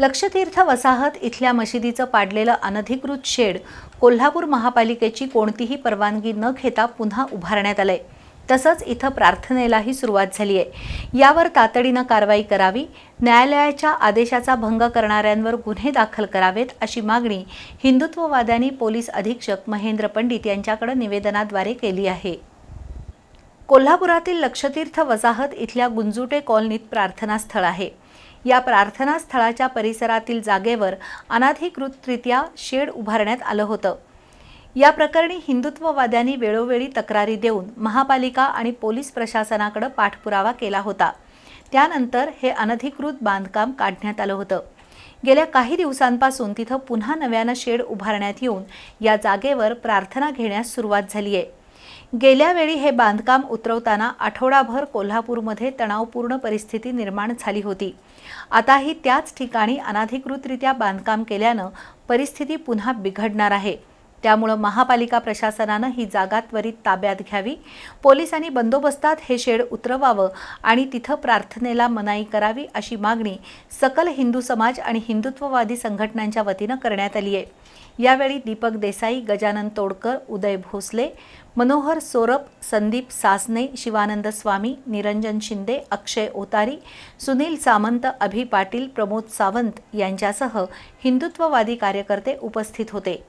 लक्षतीर्थ वसाहत इथल्या मशिदीचं पाडलेलं अनधिकृत शेड कोल्हापूर महापालिकेची कोणतीही परवानगी न घेता पुन्हा उभारण्यात आलंय. तसंच इथं प्रार्थनेलाही सुरुवात झाली आहे. यावर तातडीनं कारवाई करावी न्यायालयाच्या आदेशाचा भंग करणाऱ्यांवर गुन्हे दाखल करावेत अशी मागणी हिंदुत्ववाद्यांनी पोलीस अधीक्षक महेंद्र पंडित यांच्याकडे निवेदनाद्वारे केली आहे. कोल्हापुरातील लक्षतीर्थ वसाहत इथल्या गुंजुटे कॉलनीत प्रार्थनास्थळ आहे. या प्रार्थना स्थळाच्या परिसरातील जागेवर अनाधिकृतरित्या शेड उभारण्यात आलं होतं. या प्रकरणी हिंदुत्ववाद्यांनी वेळोवेळी तक्रारी देऊन महापालिका आणि पोलीस प्रशासनाकडे पाठपुरावा केला होता. त्यानंतर हे अनधिकृत बांधकाम काढण्यात आलं होतं. गेल्या काही दिवसांपासून तिथं पुन्हा नव्यानं शेड उभारण्यात येऊन या जागेवर प्रार्थना घेण्यास सुरुवात झाली आहे गेल्या वेळी हे बांधकाम उतरवताना आठवडाभर कोल्हापूरमध्ये तणावपूर्ण परिस्थिती निर्माण झाली होती. आताही त्याच ठिकाणी अनाधिकृतरित्या बांधकाम केल्यानं परिस्थिती पुन्हा बिघडणार आहे. त्यामुळं महापालिका प्रशासनानं ही जागा त्वरित ताब्यात घ्यावी. पोलिसांनी बंदोबस्तात हे शेड उतरवावं आणि तिथं प्रार्थनेला मनाई करावी अशी मागणी सकल हिंदू समाज आणि हिंदुत्ववादी संघटनांच्या वतीनं करण्यात आली आहे. यावेळी दीपक देसाई गजानन तोडकर उदय भोसले मनोहर सोरप संदीप सासने शिवानंद स्वामी निरंजन शिंदे अक्षय ओतारी सुनील सामंत अभि पाटील प्रमोद सावंत यांच्यासह हिंदुत्ववादी कार्यकर्ते उपस्थित होते.